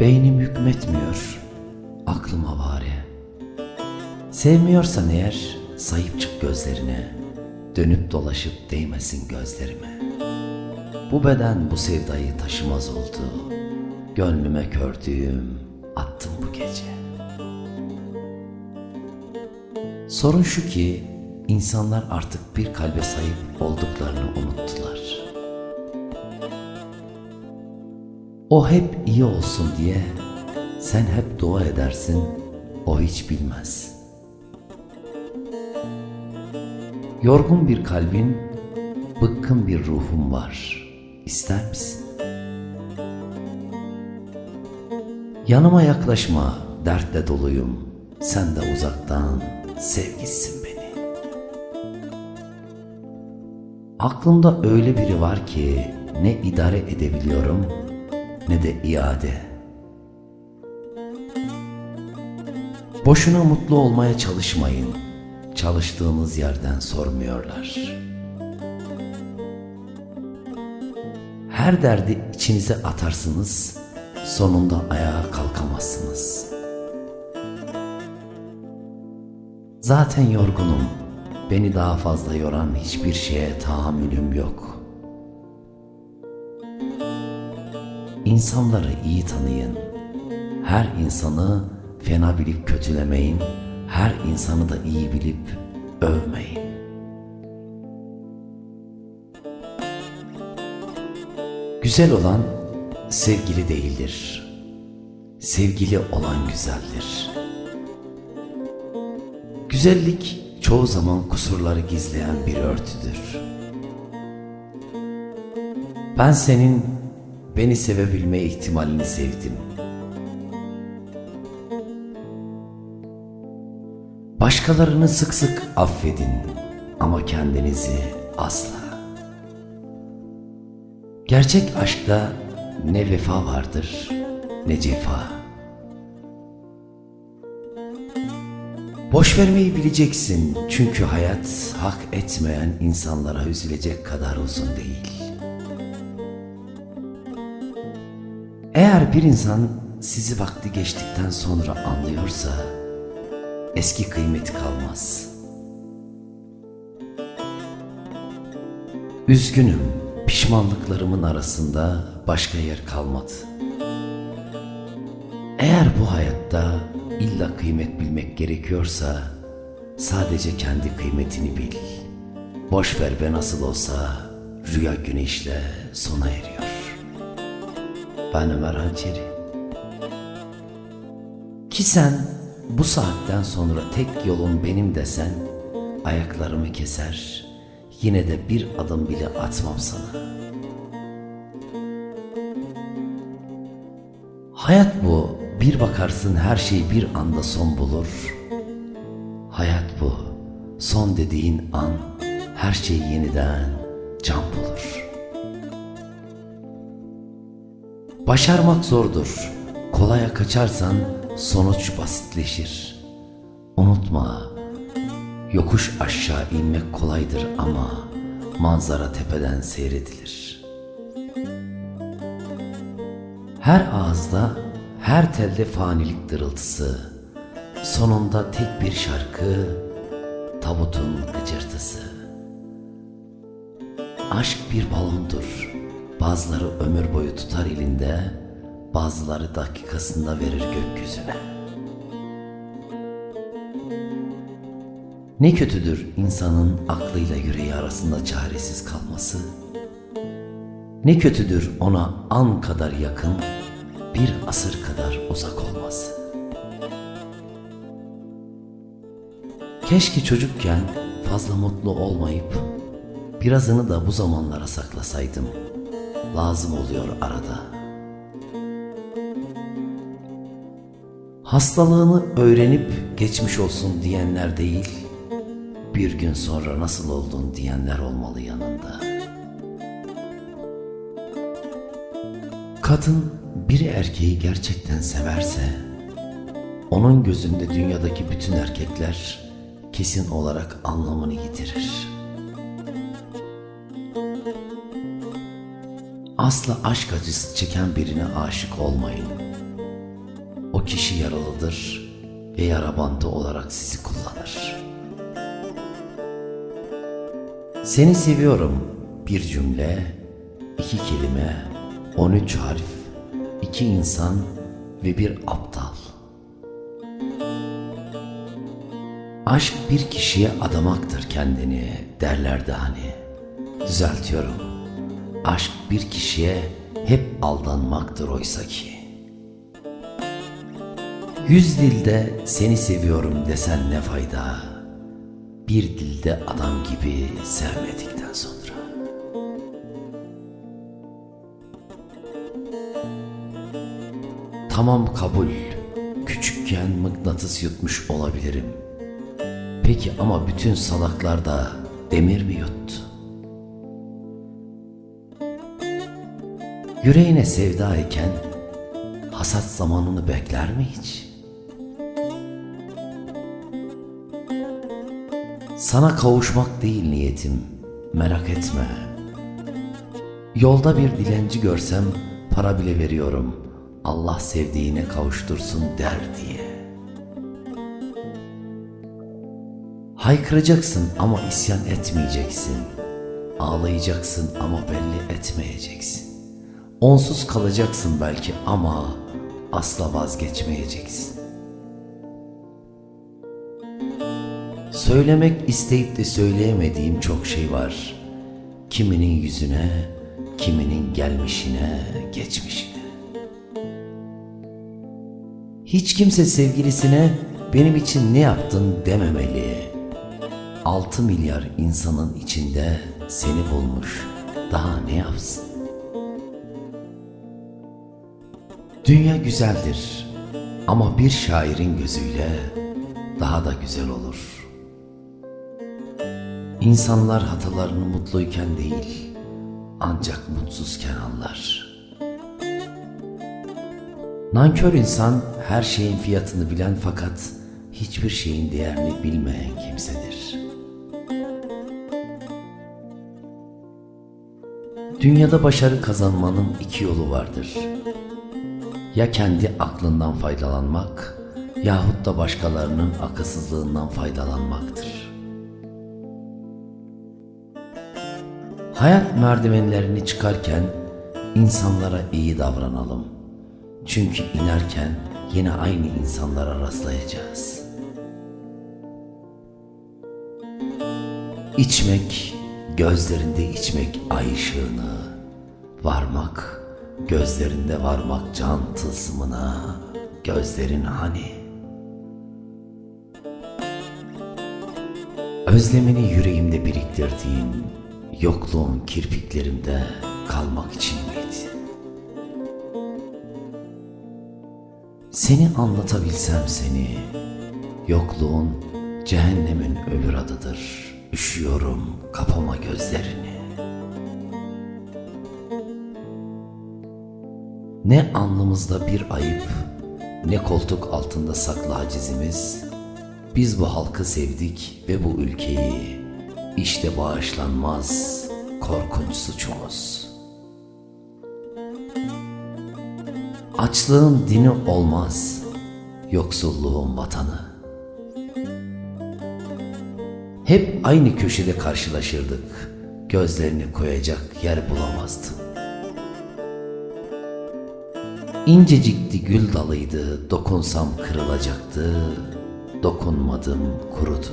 Beynim hükmetmiyor, aklım avare. Sevmiyorsan eğer sayıp çık gözlerine, dönüp dolaşıp değmesin gözlerime. Bu beden bu sevdayı taşımaz oldu, gönlüme kördüğüm attım bu gece. Sorun şu ki insanlar artık bir kalbe sahip olduklarını unuttular. O hep iyi olsun diye sen hep dua edersin, o hiç bilmez. Yorgun bir kalbin, bıkkın bir ruhum var. İster misin? Yanıma yaklaşma, dertle doluyum. Sen de uzaktan sevgisin beni. Aklımda öyle biri var ki ne idare edebiliyorum ne de iade. Boşuna mutlu olmaya çalışmayın. Çalıştığınız yerden sormuyorlar. Her derdi içinize atarsınız, sonunda ayağa kalkamazsınız. Zaten yorgunum. Beni daha fazla yoran hiçbir şeye tahammülüm yok. İnsanları iyi tanıyın. Her insanı fena bilip kötülemeyin. Her insanı da iyi bilip övmeyin. Güzel olan sevgili değildir. Sevgili olan güzeldir. Güzellik çoğu zaman kusurları gizleyen bir örtüdür. Ben senin beni sevebilme ihtimalini sevdim. Başkalarını sık sık affedin ama kendinizi asla. Gerçek aşkta ne vefa vardır ne cefa. Boş vermeyi bileceksin çünkü hayat hak etmeyen insanlara üzülecek kadar uzun değil. Eğer bir insan sizi vakti geçtikten sonra anlıyorsa eski kıymeti kalmaz. Üzgünüm, pişmanlıklarımın arasında başka yer kalmadı. Eğer bu hayatta illa kıymet bilmek gerekiyorsa sadece kendi kıymetini bil. Boş ver be nasıl olsa rüya güneşle sona eriyor. Ben Ömer Hançeri. Ki sen bu saatten sonra tek yolun benim desen ayaklarımı keser yine de bir adım bile atmam sana. Hayat bu. Bir bakarsın her şey bir anda son bulur. Hayat bu. Son dediğin an her şey yeniden can bulur. Başarmak zordur. Kolaya kaçarsan sonuç basitleşir. Unutma, yokuş aşağı inmek kolaydır ama manzara tepeden seyredilir. Her ağızda, her telde fanilik dırıltısı, sonunda tek bir şarkı, tabutun gıcırtısı. Aşk bir balondur. Bazıları ömür boyu tutar elinde, bazıları dakikasında verir gökyüzüne. Ne kötüdür insanın aklıyla yüreği arasında çaresiz kalması. Ne kötüdür ona an kadar yakın, bir asır kadar uzak olması. Keşke çocukken fazla mutlu olmayıp birazını da bu zamanlara saklasaydım. Lazım oluyor arada. Hastalığını öğrenip geçmiş olsun diyenler değil, bir gün sonra nasıl oldun diyenler olmalı yanında. Kadın biri erkeği gerçekten severse, onun gözünde dünyadaki bütün erkekler kesin olarak anlamını yitirir. Asla aşk acısı çeken birine aşık olmayın. o kişi yaralıdır ve yara bandı olarak sizi kullanır. Seni seviyorum bir cümle, iki kelime, 13 harf, iki insan ve bir aptal. Aşk bir kişiye adamaktır kendini derlerdi hani. Düzeltiyorum. Aşk bir kişiye hep aldanmaktır oysa ki. Yüz dilde seni seviyorum desen ne fayda? Bir dilde adam gibi sevmedikten sonra. Tamam kabul. Küçükken mıknatıs yutmuş olabilirim. Peki ama bütün salaklar da demir mi yuttu? Yüreğine sevda iken hasat zamanını bekler mi hiç? Sana kavuşmak değil niyetim, merak etme. Yolda bir dilenci görsem para bile veriyorum. Allah sevdiğine kavuştursun der diye. Haykıracaksın ama isyan etmeyeceksin. Ağlayacaksın ama belli etmeyeceksin. Onsuz kalacaksın belki ama asla vazgeçmeyeceksin. Söylemek isteyip de söyleyemediğim çok şey var. Kiminin yüzüne, kiminin gelmişine, geçmişine. Hiç kimse sevgilisine benim için ne yaptın dememeli. 6 milyar insanın içinde seni bulmuş. Daha ne yapsın? Dünya güzeldir ama bir şairin gözüyle daha da güzel olur. İnsanlar hatalarını mutluyken değil, ancak mutsuzken anlar. Nankör insan her şeyin fiyatını bilen fakat hiçbir şeyin değerini bilmeyen kimsedir. Dünyada başarı kazanmanın iki yolu vardır. Ya kendi aklından faydalanmak yahut da başkalarının akılsızlığından faydalanmaktır. Hayat merdivenlerini çıkarken insanlara iyi davranalım. Çünkü inerken yine aynı insanlara rastlayacağız. İçmek, gözlerinde içmek ay ışığını, varmak, gözlerinde varmak can tılsımına, gözlerin hani. Özlemini yüreğimde biriktirdiğim, yokluğun kirpiklerimde kalmak için miydi? Seni anlatabilsem seni, yokluğun cehennemin ölür adıdır. Üşüyorum, kapama gözlerini. Ne alnımızda bir ayıp, ne koltuk altında saklı acizimiz. Biz bu halkı sevdik ve bu ülkeyi. İşte bağışlanmaz korkunç suçumuz. Açlığın dini olmaz, yoksulluğun vatanı. Hep aynı köşede karşılaşırdık. Gözlerini koyacak yer bulamazdım. İncecikti gül dalıydı, dokunsam kırılacaktı. Dokunmadım kurudu.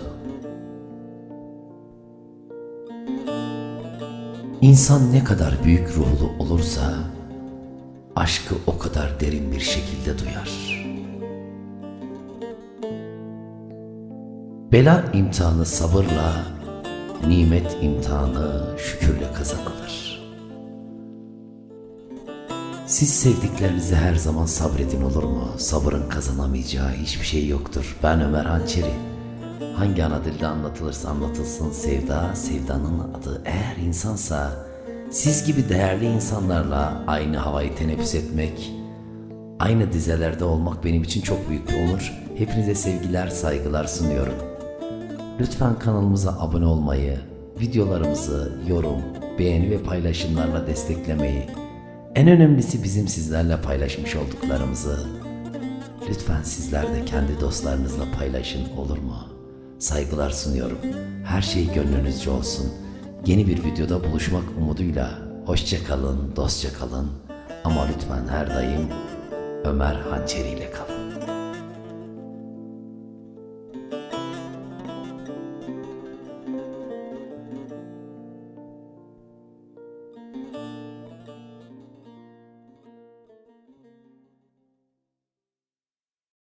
İnsan ne kadar büyük ruhlu olursa aşkı o kadar derin bir şekilde duyar. Bela imtihanı sabırla, nimet imtihanı şükürle kazanılır. Siz sevdiklerinize her zaman sabredin olur mu? Sabırın kazanamayacağı hiçbir şey yoktur. Ben Ömer Hançeri. Hangi ana dilde anlatılırsa anlatılsın sevda, sevdanın adı eğer insansa siz gibi değerli insanlarla aynı havayı teneffüs etmek, aynı dizelerde olmak benim için çok büyük bir onur. Hepinize sevgiler, saygılar sunuyorum. Lütfen kanalımıza abone olmayı, videolarımızı yorum, beğeni ve paylaşımlarla desteklemeyi, en önemlisi bizim sizlerle paylaşmış olduklarımızı lütfen sizler de kendi dostlarınızla paylaşın olur mu? Saygılar sunuyorum. Her şey gönlünüzce olsun. Yeni bir videoda buluşmak umuduyla hoşça kalın, dostça kalın. Ama lütfen her daim Ömer Hançeri ile kalın.